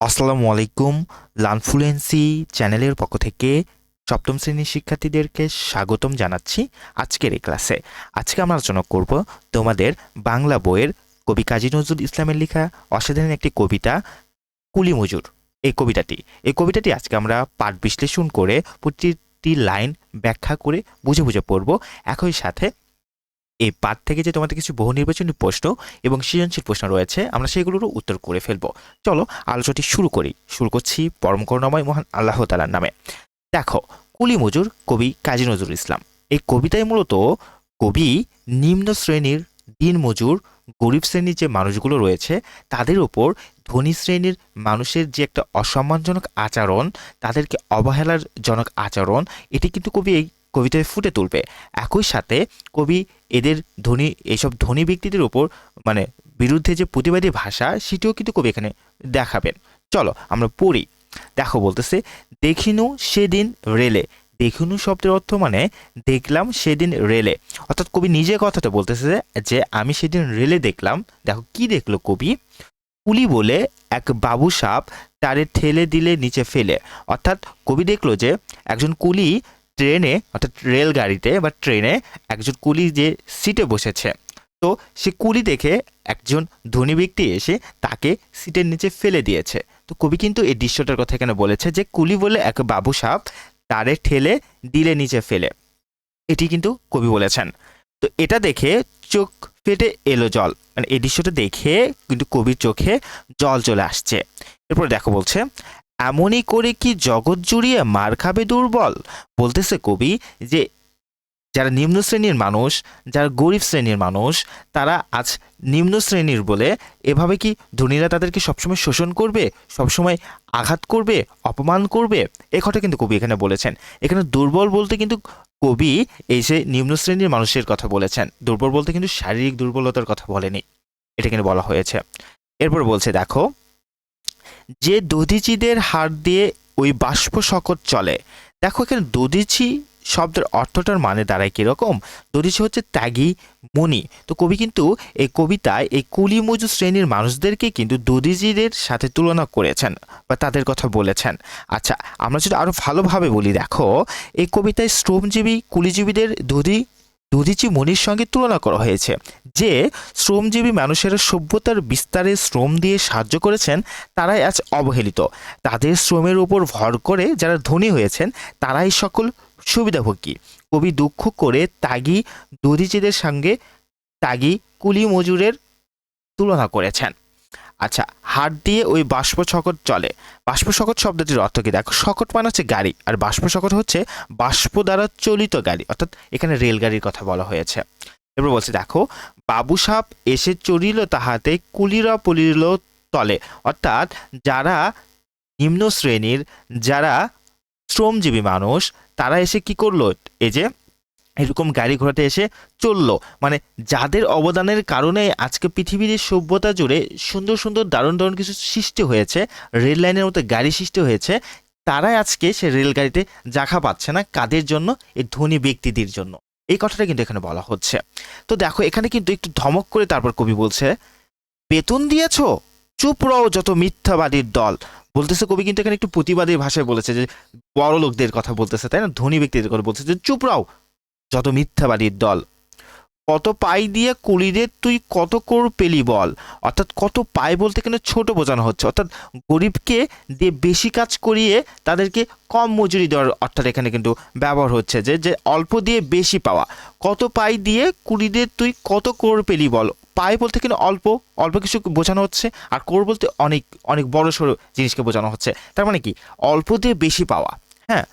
আসসালামু আলাইকুম লানফ্লুয়েন্সি চ্যানেলের পক্ষ থেকে সপ্তম শ্রেণির শিক্ষার্থীদেরকে স্বাগতম জানাচ্ছি আজকের এই ক্লাসে। আজকে আমরা আলোচনা করব তোমাদের বাংলা বইয়ের কবি কাজী নজরুল ইসলামের লেখা অসাধারণ একটি কবিতা, কুলি মজুর। এই কবিতাটি এই কবিতাটি আজকে আমরা পাঠ বিশ্লেষণ করে প্রতিটি লাইন ব্যাখ্যা করে বুঝে বুঝে পড়ব। একই সাথে এই পাঠ থেকে যে তোমাদের কিছু বহু নির্বাচনী প্রশ্ন এবং সৃজনশীল প্রশ্ন রয়েছে, আমরা সেগুলোরও উত্তর করে ফেলব। চলো, আলোচনাটি শুরু করি। শুরু করছি পরম করুণাময় মহান আল্লাহ তালার নামে। দেখো, কুলি মজুর, কবি কাজী নজরুল ইসলাম। এই কবিতায় মূলত কবি নিম্ন শ্রেণির দিন মজুর, গরিব শ্রেণির যে মানুষগুলো রয়েছে, তাদের ওপর ধনী শ্রেণির মানুষের যে একটা অসম্মানজনক আচরণ, তাদেরকে অবহেলার জনক আচরণ, এটি কিন্তু কবি এই কবিতায় ফুটে তুলবে। একই সাথে কবি এদের ধনী এইসব ধনী ব্যক্তিদের উপর মানে বিরুদ্ধে যে প্রতিবাদী ভাষা, সেটিও কিন্তু কবি এখানে দেখাবেন। চলো আমরা পড়ি। দেখো বলতেছে, দেখিনু সেদিন রেলে। দেখিনু শব্দের অর্থ মানে দেখলাম সেদিন রেলে। অর্থাৎ কবি নিজে কথাটা বলতেছে যে, আমি সেদিন রেলে দেখলাম। দেখো কি দেখল কবি? কুলি বলে এক বাবু সাপ তারে ঠেলে দিলে নিচে ফেলে। অর্থাৎ কবি দেখল যে, একজন কুলি ট্রেনে, অর্থাৎ রেলগাড়িতে বা ট্রেনে একজন কুলি যে সিটে বসেছে। তো সে কুলি দেখে একজন ধনী ব্যক্তি এসে তাকে সিটের নিচে ফেলে দিয়েছে। তো কবি কিন্তু এই দৃশ্যটার কথা এখানে বলেছে যে কুলি বলে এক বাবু সাপ তারে ঠেলে দিলে নিচে ফেলে। এটি কিন্তু কবি বলেছেন। তো এটা দেখে চোখ ফেটে এলো জল। মানে এই দৃশ্যটা দেখে কিন্তু কবির চোখে জল চলে আসছে। এরপরে দেখো বলছে এমনই করে কি জগৎ জুড়িয়ে মার খাবে দুর্বল? বলতেছে কবি যে, যারা নিম্ন শ্রেণির মানুষ, যারা গরিব শ্রেণির মানুষ, তারা আজ নিম্ন শ্রেণির বলে এভাবে কি ধনীরা তাদেরকে সবসময় শোষণ করবে, সবসময় আঘাত করবে, অপমান করবে? এ কথা কিন্তু কবি এখানে বলেছেন। এখানে দুর্বল বলতে কিন্তু কবি এই যে নিম্ন শ্রেণির মানুষের কথা বলেছেন। দুর্বল বলতে কিন্তু শারীরিক দুর্বলতার কথা বলেনি। এটা কিন্তু বলা হয়েছে। এরপর বলছে, দেখো যে দধিচিদের হাত দিয়ে ওই বাষ্প শকট চলে। দেখো এখানে দধিচি শব্দের অর্থটার মানে দাঁড়ায় কীরকম? দধিচি হচ্ছে ত্যাগী, মুনি। তো কবি কিন্তু এই কবিতায় এই কুলি মজু শ্রেণির মানুষদেরকে কিন্তু দধিচিদের সাথে তুলনা করেছেন বা তাদের কথা বলেছেন। আচ্ছা আমরা যদি আরও ভালোভাবে বলি, দেখো, এই কবিতায় শ্রমজীবী, কুলিজীবীদের দধি দধিচি মনির সঙ্গে তুলনা করা হয়েছে, যে শ্রমজীবী মানুষের সভ্যতার বিস্তারে শ্রম দিয়ে সাহায্য করেছেন, তারাই আজ অবহেলিত। তাদের শ্রমের উপর ভর করে যারা ধনী হয়েছেন, তারাই সকল সুবিধাভোগী। কবি দুঃখ করে তাগি দধিচিদের সঙ্গে তাগি কুলি মজুরের তুলনা করেছেন। আচ্ছা হাট দিয়ে ওই বাষ্প শকট চলে। বাষ্প শকট শব্দটির অর্থ কি? দেখো শকট মানে হচ্ছে গাড়ি, আর বাষ্প শকট হচ্ছে বাষ্প দ্বারা চলিত গাড়ি, অর্থাৎ এখানে রেলগাড়ির কথা বলা হয়েছে। এবার বলছে, দেখো, বাবু সাপ এসে চড়িল তাহাতে, কুলিরা পলিল তলে। অর্থাৎ যারা নিম্ন শ্রেণির, যারা শ্রমজীবী মানুষ, তারা এসে কি করল? এই যে এরকম গাড়ি ঘোড়াতে এসে চলল। মানে যাদের অবদানের কারণে আজকে পৃথিবীর সভ্যতা জুড়ে সুন্দর সুন্দর, দারুণ দারুণ কিছু সৃষ্টি হয়েছে, রেল লাইনের মতো গাড়ি সৃষ্টি হয়েছে, তারাই আজকে সে রেলগাড়িতে জাখা পাচ্ছে না কাদের জন্য? এই ধনী ব্যক্তিদের জন্য। এই কথাটা কিন্তু এখানে বলা হচ্ছে। তো দেখো, এখানে কিন্তু একটু ধমক করে তারপর কবি বলছে, বেতন দিয়েছ? চুপ রও যত মিথ্যাবাদীর দল। বলতেছে কবি কিন্তু এখানে একটু প্রতিবাদী ভাষায় বলেছে যে বড় লোকদের কথা বলতেছে, তাই না? ধনী ব্যক্তিদের কথা বলতেছে যে, চুপ রাও যত মিথ্যাবাদীর দল। কত পাই দিয়ে কুলিদের তুই কত কর পেলি বল। অর্থাৎ কত পাই বলতে এখানে ছোট বোঝানো হচ্ছে। অর্থাৎ গরিবকে দিয়ে বেশি কাজ করিয়ে তাদেরকে কম মজুরি দেওয়ার অর্থাৎ এখানে কিন্তু ব্যবহার হচ্ছে যে যে অল্প দিয়ে বেশি পাওয়া। কত পাই দিয়ে কুলিদের তুই কত কর পেলি বল। পাই বলতে কিন্তু অল্প অল্প কিছু বোঝানো হচ্ছে আর কোর বলতে অনেক অনেক বড় সড়ো জিনিসকে বোঝানো হচ্ছে। তার মানে কি? অল্প দিয়ে বেশি পাওয়া। হ্যাঁ?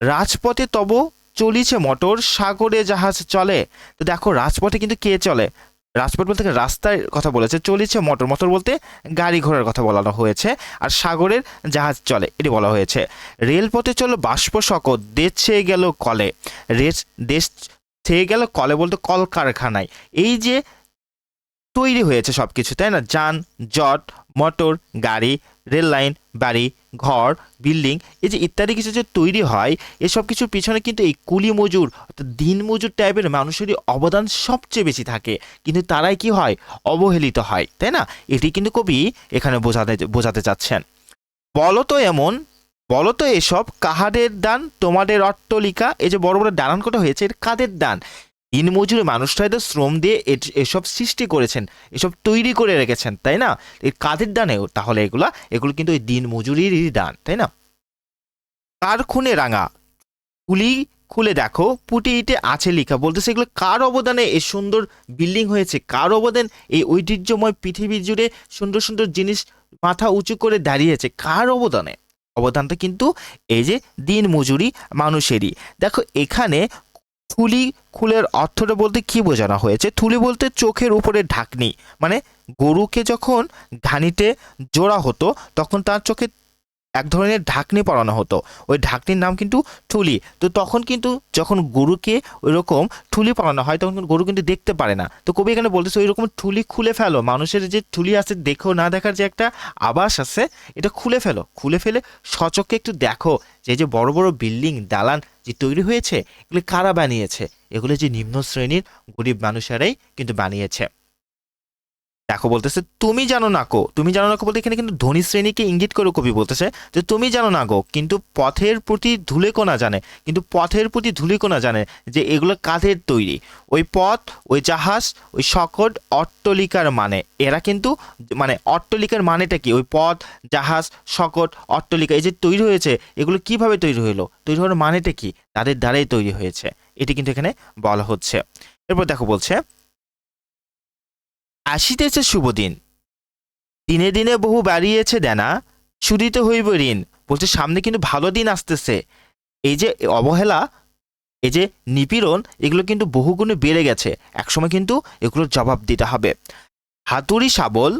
রাজপথে তব চলিছে মোটর, সাগরে জাহাজ চলে। তো দেখো, রাজপথে কিন্তু কে চলে? রাজপথ বলতে রাস্তার কথা বলেছে, চলেছে মোটর। মোটর বলতে গাড়ি ঘোড়ার কথা বলানো হয়েছে, আর সাগরের জাহাজ চলে, এটি বলা হয়েছে। রেলপথে চলো বাষ্প শকত, দেশ গেল কলে। রেস দেশ ছেয়ে গেল কলে বলতে কলকারখানায়। এই যে তৈরি হয়েছে সব কিছু তাই না? যান, জট, মোটর, গাড়ি রেল লাইন, বাড়ি, ঘর, বিল্ডিং এই যে ইত্যাদি কিছু যে তৈরি হয়, এসব কিছুর পিছনে কিন্তু এই কুলি মজুর অর্থাৎ দিন মজুর টাইপের মানুষেরই অবদান সবচেয়ে বেশি থাকে। কিন্তু তারাই কি হয়? অবহেলিত হয়, তাই না? এটি কিন্তু কবি এখানে বোঝাতে বোঝাতে চাচ্ছেন। বলো তো এমন বলো তো এসব, কাহাদের দান তোমাদের অট্টলিকা, এই যে বড় বড় দালান কোটা হয়েছে এটা কাদের দান? দিনমজুরি মানুষরা তো শ্রম দিয়ে এসব সৃষ্টি করেছেন, এসব তৈরি করে রেখেছেন, তাই না? এই কাদের দানেও তাহলে এগুলা, এগুলো কিন্তু ওই দিন মজুরিরই দান, তাই না? কার খুনে রাঙা? কুলি খুলে দেখো, পুটি ইটে আছে লেখা, বলতেছে এগুলো কার অবদানে এই সুন্দর বিল্ডিং হয়েছে? কার অবদান এই ঐতিহ্যময় পৃথিবী জুড়ে সুন্দর সুন্দর জিনিস মাথা উঁচু করে দাঁড়িয়েছে? কার অবদানে? অবদানটা কিন্তু এই যে দিন মজুরি মানুষেরই। দেখো, এখানে থুলি খুলের অর্থটা বলতে কি বোঝানো হয়েছে? থুলি বলতে চোখের উপরে ঢাকনি। মানে গরুকে যখন ঘানিতে জোড়া হতো, তখন তার চোখে এক ধরনের ঢাকনি পরানো হতো। ওই ঢাকনির নাম কিন্তু ঠুলি তো তখন কিন্তু যখন গরুকে ওই রকম ঠুলি পরানো হয়, তখন গরু কিন্তু দেখতে পারে না। তো কবি এখানে বলতেছে ওই রকম ঠুলি খুলে ফেলো। মানুষের যে ঠুলি আছে, দেখো না দেখার যে একটা আবাস আছে, এটা খুলে ফেলো। খুলে ফেলে সচক্ষে একটু দেখো। যে যে বড় বড় বিল্ডিং, দালান যে তৈরি হয়েছে, এগুলো কারা বানিয়েছে? এগুলো যে নিম্ন শ্রেণির গরিব মানুষেরাই কিন্তু বানিয়েছে। দেখো বলতেছে, তুমি জানো না গো। তুমি জানো না কো বলতে এখানে কিন্তু ধনী শ্রেণীকে ইঙ্গিত করে কবি বলতেছে যে, তুমি জানো না গো, কিন্তু পথের প্রতি ধুলেকোনা জানে, কিন্তু পথের প্রতি ধুলিকোনা জানে যে এগুলো কাঁধের তৈরি? ওই পথ, ওই জাহাজ, ওই সকট অট্টলিকার মানে। এরা কিন্তু মানে অট্টলিকার মানেটা কি? ওই পথ, জাহাজ সকট অট্টলিকা এই যে তৈরি হয়েছে, এগুলো কীভাবে তৈরি হলো? তৈরি হওয়ার মানেটা কি? তাদের দ্বারাই তৈরি হয়েছে। এটি কিন্তু এখানে বলা হচ্ছে। এরপর দেখো বলছে আসিতেছে শুভ দিন দিনে বহু বাড়িয়েছে দেনা শুধিতে হইব ঋণ। বলছে, সামনে কিন্তু ভালো দিন আসতেছে। এই যে অবহেলা, এই যে নিপীড়ন, এগুলো কিন্তু বহুগুণে বেড়ে গেছে। একসময় কিন্তু এগুলোর জবাব দিতে হবে। হাতুড়ি শাবল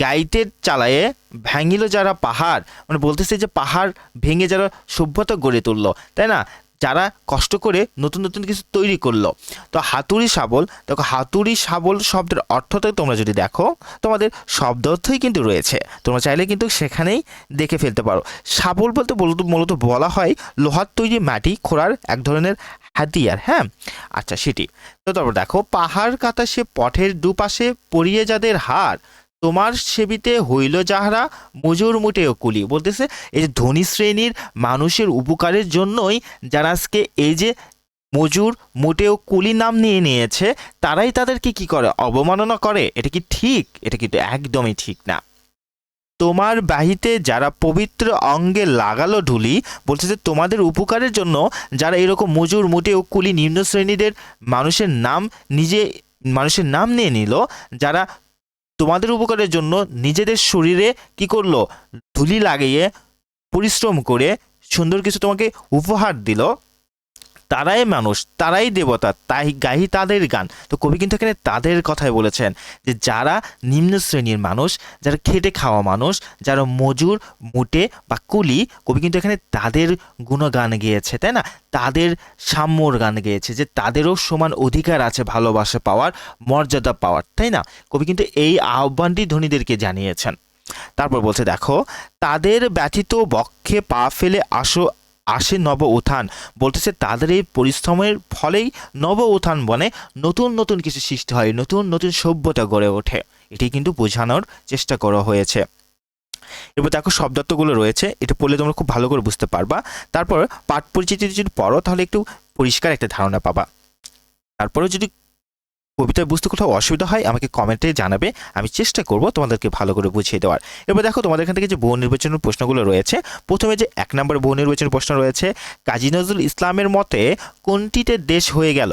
গাইতে চালায়ে ভাঙিল যারা পাহাড়। মানে বলতেছে যে পাহাড় ভেঙে যারা সভ্যতা গড়ে তুললো, তাই না? যারা কষ্ট করে নতুন নতুন কিছু তৈরি করল। তো হাতুড়ি শাবল, দেখো হাতুড়ি শাবল শব্দের অর্থটা তোমরা যদি দেখো, তোমাদের শব্দ অর্থই কিন্তু রয়েছে। তোমরা চাইলে কিন্তু সেখানেই দেখে ফেলতে পারো। শাবল বলতে মূলত বলা হয় লোহার তৈরি মাটি খোঁড়ার এক ধরনের হাতিয়ার হ্যাঁ? আচ্ছা সেটি। তো তারপর দেখো, পাহাড় কাটা সে পথের দুপাশে পড়িয়ে যাদের হার তোমার সেবিতে হইল যাহারা মজুর মুটেও কুলি। বলতেছে, এই যে ধনী শ্রেণির মানুষের উপকারের জন্যই যারা আজকে এই যে মজুর মোটেও কুলি নাম নিয়ে নিয়েছে, তারাই তাদেরকে কি করে? অবমাননা করে? এটা কি ঠিক? এটা কিন্তু একদমই ঠিক না। তোমার বাহিতে যারা পবিত্র অঙ্গে লাগালো ঢুলি বলছে যে তোমাদের উপকারের জন্য যারা এরকম মজুর মোটে ও কুলি নিম্ন শ্রেণীদের মানুষের নাম নিজে, মানুষের নাম নিয়ে নিল, যারা তোমাদের উপকারের জন্য নিজেদের শরীরে কি করল? ধুলি লাগিয়ে, পরিশ্রম করে সুন্দর কিছু তোমাকে উপহার দিল। তারাই মানুষ, তারাই দেবতা, তাই গাহি তাদের গান। তো কবি কিন্তু এখানে তাদের কথাই বলেছেন যে যারা নিম্ন শ্রেণির মানুষ, যারা খেটে খাওয়া মানুষ, যারা মজুর, মুটে বা কুলি, কবি কিন্তু এখানে তাদের গুণগান গেয়েছে, তাই না? তাদের সাম্যর গান গেয়েছে যে তাদেরও সমান অধিকার আছে ভালোবাসা পাওয়ার, মর্যাদা পাওয়ার, তাই না? কবি কিন্তু এই আহ্বানটি ধনীদেরকে জানিয়েছেন। তারপর বলছে, দেখো, তাদের ব্যথিত বক্ষে পা ফেলে আসো আসে নব উত্থান। বলতেছে, তাদের এই পরিশ্রমের ফলেই নব উত্থান বনে নতুন নতুন কিছু সৃষ্টি হয়, নতুন নতুন সভ্যতা গড়ে ওঠে। এটি কিন্তু বোঝানোর চেষ্টা করা হয়েছে। এরপর দেখো, শব্দার্থগুলো রয়েছে। এটা পড়লে তোমরা খুব ভালো করে বুঝতে পারবা। তারপর পাঠ পরিচিতি যদি পড়ো, তাহলে একটু পরিষ্কার একটা ধারণা পাবা। তারপরে যদি কবিতায় বুঝতে কোথাও অসুবিধা হয়, আমাকে কমেন্টে জানাবে। আমি চেষ্টা করব তোমাদেরকে ভালো করে বুঝিয়ে দেওয়ার। এবার দেখো তোমাদের এখান থেকে যে বহু নির্বাচনের প্রশ্নগুলো রয়েছে, প্রথমে যে এক নম্বর বহু নির্বাচনের প্রশ্ন রয়েছে, কাজী নজরুল ইসলামের মতে কোনটিতে দেশ হয়ে গেল?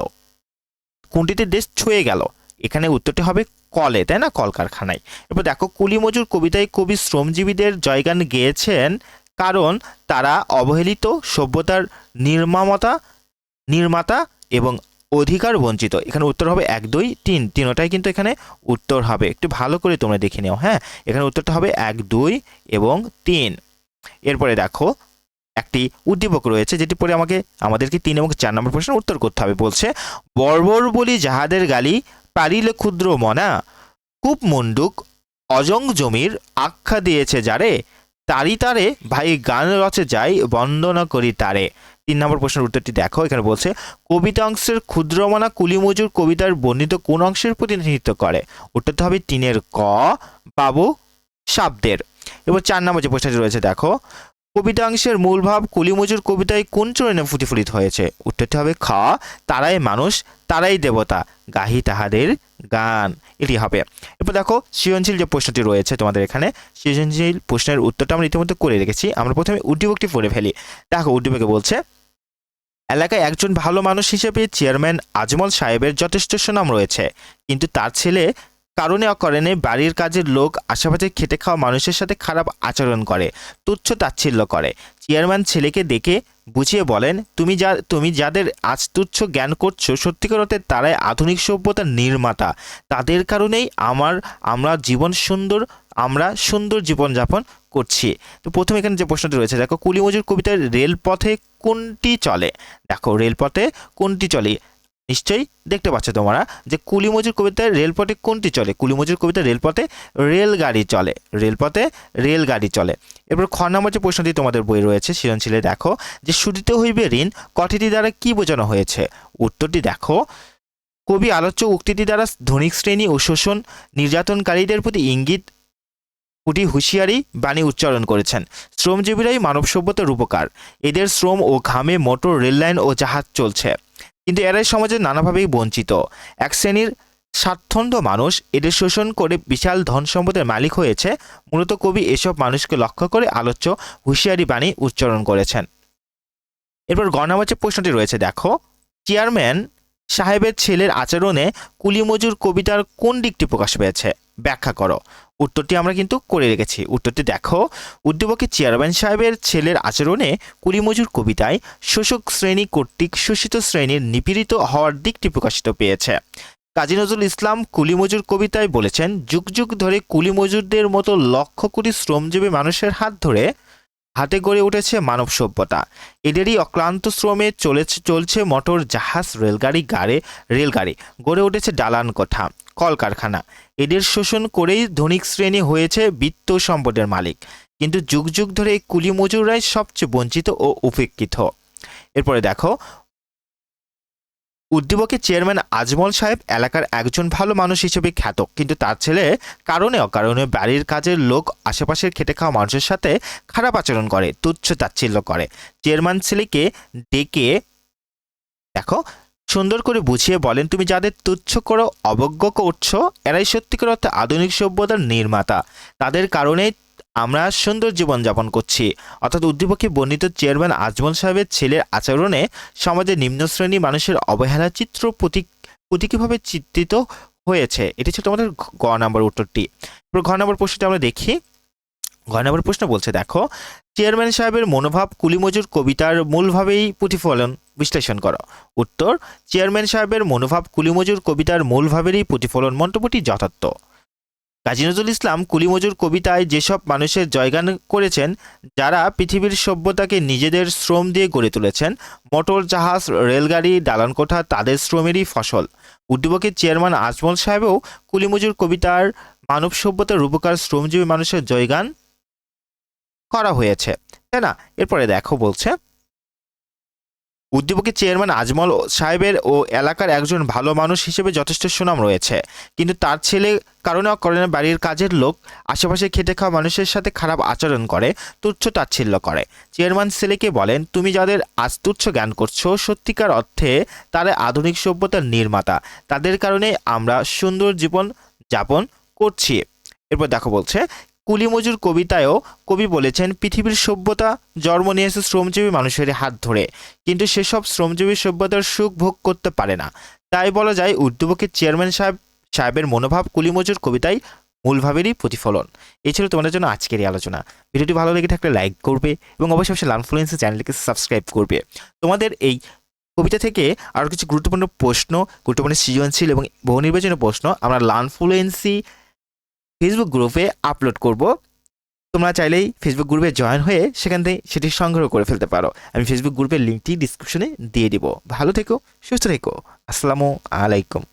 কোনটিতে দেশ ছুঁয়ে গেল? এখানে উত্তরটি হবে কলে, তাই না? কলকারখানায়। এবার দেখো কুলি মজুর কবিতায় কবি শ্রমজীবীদের জয়গান গেয়েছেন কারণ তারা অবহেলিত সভ্যতার নির্মামতা, নির্মাতা এবং অধিকার বঞ্চিত। এখানে উত্তর হবে এক, দুই, তিন। তিনটাই কিন্তু এখানে উত্তর হবে। একটু ভালো করে তোমরা দেখে নিও হ্যাঁ? এখানে উত্তরটা হবে এক, দুই এবং তিন। এরপরে দেখো, একটি উদ্দীপক রয়েছে যেটি পরে আমাকে, আমাদেরকে তিন এবং চার নম্বর প্রশ্নের উত্তর করতে হবে। বলছে, বর্বর বলি যাহাদের গালি পারিলে ক্ষুদ্র মনা। কূপ মুন্ডুক অজং জমির আখ্যা দিয়েছে যারে, তারি তারে ভাই গান রচে যাই বন্দনা করি তারে। তিন নম্বর প্রশ্নের উত্তরটি দেখো। এখানে বলছে, কবিতা অংশের ক্ষুদ্রমনা কুলিমজুর কবিতার বর্ণিত কোন অংশের প্রতিনিধিত্ব করে? উত্তরটা হবে তিনের ক, বাবু, শব্দের। এবার চার নম্বর যে প্রশ্নটি রয়েছে, দেখো কবিতাংশের মূল ভাব কুলিমজুর কবিতায় কোন চরণে ফুটিফুটিত হয়েছে? উত্তরটি হবে খ, তারাই মানুষ, তারাই দেবতা, গাহি তাহাদের গান। এটি হবে। এরপর দেখো, সৃজনশীল যে প্রশ্নটি রয়েছে তোমাদের এখানে, সৃজনশীল প্রশ্নের উত্তরটা আমরা ইতিমধ্যে করে রেখেছি। আমরা প্রথমে উদ্দীপকটি পড়ে ফেলি। দেখো, উদ্দীপকে বলছে এলাকায় একজন ভালো মানুষ হিসেবে চেয়ারম্যান আজমল সাহেবের যথেষ্ট সুনাম রয়েছে। কিন্তু তার ছেলে কারণে অকারণে বাড়ির কাজের লোক আশেপাশে খেটে খাওয়া মানুষের সাথে খারাপ আচরণ করে, তুচ্ছ তাচ্ছিল্য করে। চেয়ারম্যান ছেলেকে দেখে বুঝিয়ে বলেন, তুমি যা, তুমি যাদের আজ তুচ্ছ জ্ঞান করছ, সত্যিকার অর্থে তারাই আধুনিক সভ্যতার নির্মাতা। তাদের কারণেই আমার, আমরা জীবন সুন্দর, আমরা সুন্দর জীবনযাপন করছি। তো প্রথমে এখানে যে প্রশ্নটি রয়েছে, দেখো, কুলিমজুর কবিতার রেলপথে কোনটি চলে? দেখো, রেলপথে কোনটি চলে? নিশ্চয়ই দেখতে পাচ্ছ তোমরা যে কুলিমজুর কবিতায় রেলপথে কোনটি চলে? কুলিমজুর কবিতা রেলপথে রেলগাড়ি চলে। রেলপথে রেলগাড়ি চলে। এরপর খ নম্বর যে প্রশ্নটি তোমাদের বই রয়েছে, সৃজনশীলে দেখো যে শুধিতে হইবে ঋণ, কটিটি দ্বারা কি বোঝানো হয়েছে? উত্তরটি দেখো, কবি আলোচ্য উক্তিটি দ্বারা ধনিক শ্রেণি ও শোষণ নির্যাতনকারীদের প্রতি ইঙ্গিত উটি হুঁশিয়ারি বাণী উচ্চারণ করেছেন। শ্রমজীবীরাই মানব সভ্যতার উপকার এদের শ্রম ও ঘামে মোটর, রেললাইন ও জাহাজ চলছে। কিন্তু এরাই সমাজে নানাভাবেই বঞ্চিত। এক শ্রেণির স্বার্থন্দ মানুষ এদের শোষণ করে বিশাল ধন সম্পদের মালিক হয়েছে। মূলত কবি এসব মানুষকে লক্ষ্য করে আলোচ্য হুঁশিয়ারি বাণী উচ্চারণ করেছেন। এরপর গণাবাচে প্রশ্নটি রয়েছে, দেখো। চেয়ারম্যান সাহেবের ছেলের আচরণে কুলিমজুর কবিতার কোন দিকটি প্রকাশ পেয়েছে? ব্যাখ্যা করো। উত্তরটি আমরা কিন্তু করে রেখেছি। উত্তরটি দেখো। উদ্দীপকে চেয়ারম্যান সাহেবের ছেলের আচরণে কুলিমজুর কবিতায় শোষক শ্রেণি কর্তৃক শোষিত শ্রেণির নিপীড়িত হওয়ার দিকটি প্রকাশিত পেয়েছে। কাজী নজরুল ইসলাম কুলিমজুর কবিতায় বলেছেন, যুগ যুগ ধরে কুলিমজুরদের মতো লক্ষ কোটি শ্রমজীবী মানুষের হাত ধরে হাতে গড়ে উঠেছে মানব সভ্যতা। এদেরই অক্লান্ত শ্রমে চলেছে, চলছে মোটর, জাহাজ, রেলগাড়ি, গাড়ে, রেলগাড়ি। গড়ে উঠেছে ডালান কোঠা, কলকারখানা। এদের শোষণ করেই ধনিক শ্রেণি হয়েছে বিত্ত সম্পদের মালিক। কিন্তু যুগ যুগ ধরে এই কুলি মজুররাই সবচেয়ে বঞ্চিত ও উপেক্ষিত। এরপরে দেখো উদ্দীপকে চেয়ারম্যান আজমল সাহেব এলাকার একজন ভালো মানুষ হিসেবে খ্যাত। কিন্তু তার ছেলে কারণে অকারণে বাড়ির কাজের লোক আশেপাশের খেটে খাওয়া মানুষের সাথে খারাপ আচরণ করে, তুচ্ছ তাচ্ছিল্য করে। চেয়ারম্যান ছেলেকে ডেকে, দেখো, সুন্দর করে বুঝিয়ে বলেন, তুমি যাদের তুচ্ছ করো, অবজ্ঞ করছ, এরাই সত্যিকার অর্থে আধুনিক সভ্যতার নির্মাতা। তাদের কারণে আমরা সুন্দর জীবন যাপন করছি। অর্থাৎ উদ্দীপকে বর্ণিত চেয়ারম্যান আজমল সাহেবের ছেলের আচরণে সমাজের নিম্ন শ্রেণি মানুষের অবহেলা চিত্র প্রতীক প্রতীকীভাবে চিত্রিত হয়েছে। এটি ছিল আমাদের ঘ- গ নম্বর উত্তরটি। এরপর ঘ নম্বর প্রশ্নটি আমরা দেখি। ঘ নম্বর প্রশ্ন বলছে, দেখো, চেয়ারম্যান সাহেবের মনোভাব কুলিমজুর কবিতার মূলভাবেই প্রতিফলন বিশ্লেষণ করো। উত্তর, চেয়ারম্যান সাহেবের মনোভাব কুলিমজুর কবিতার মূলভাবেরই প্রতিফলন। মন্তব্যটি যথার্থ। কাজী নজরুল ইসলাম কুলিমজুর কবিতায় যেসব মানুষের জয়গান করেছেন, যারা পৃথিবীর সভ্যতাকে নিজেদের শ্রম দিয়ে গড়ে তুলেছেন, মোটর জাহাজ, রেলগাড়ি, দালানকোঠা তাদের শ্রমেরই ফসল। উদ্দীপকের চেয়ারম্যান আজমল সাহেবও কুলিমজুর কবিতার মানব সভ্যতার রূপকার শ্রমজীবী মানুষের জয়গান করা হয়েছে। তাই না? এরপরে দেখো বলছে উদ্দীপকের চেয়ারম্যান আজমল সাহেবের ও এলাকার একজন ভালো মানুষ হিসেবে যথেষ্ট সুনাম রয়েছে। কিন্তু তার ছেলে কারণে অকারণে বাড়ির কাজের লোক, আশেপাশে খেটে খাওয়া মানুষের সাথে খারাপ আচরণ করে, তুচ্ছ তাচ্ছিল্য করে। চেয়ারম্যান ছেলেকে বলেন, তুমি যাদের আজ তুচ্ছ জ্ঞান করছ, সত্যিকার অর্থে তারা আধুনিক সভ্যতার নির্মাতা। তাদের কারণে আমরা সুন্দর জীবন যাপন করছি। এরপর দেখো বলছে কুলিমজুর কবিতায়ও কবি বলেছেন, পৃথিবীর সভ্যতা, জন্ম নিয়েছে শ্রমজীবী মানুষের হাত ধরে। কিন্তু সেসব শ্রমজীবী সভ্যতার সুখ ভোগ করতে পারে না। তাই বলা যায় উদ্যোগের চেয়ারম্যান সাহেব, সাহেবের মনোভাব কুলিমজুর কবিতায় মূলভাবেরই প্রতিফলন। এই ছিল তোমাদের জন্য আজকের এই আলোচনা। ভিডিওটি ভালো লেগে থাকলে লাইক করবে এবং অবশ্যই অবশ্যই লার্নফ্লুয়েন্সি চ্যানেলটিকে সাবস্ক্রাইব করবে। তোমাদের এই কবিতা থেকে আরও কিছু গুরুত্বপূর্ণ প্রশ্ন, গুরুত্বপূর্ণ সৃজনশীল এবং বহু নির্বাচনী প্রশ্ন, আমরা লার্নফ্লুয়েন্সি ফেসবুক গ্রুপে আপলোড করব। তোমরা চাইলেই ফেসবুক গ্রুপে জয়েন হয়ে সেখান থেকে সেটি সংগ্রহ করে ফেলতে পারো। আমি ফেসবুক গ্রুপের লিঙ্কটি ডিসক্রিপশনে দিয়ে দিব। ভালো থেকো, সুস্থ থেকো। আসসালামু আলাইকুম।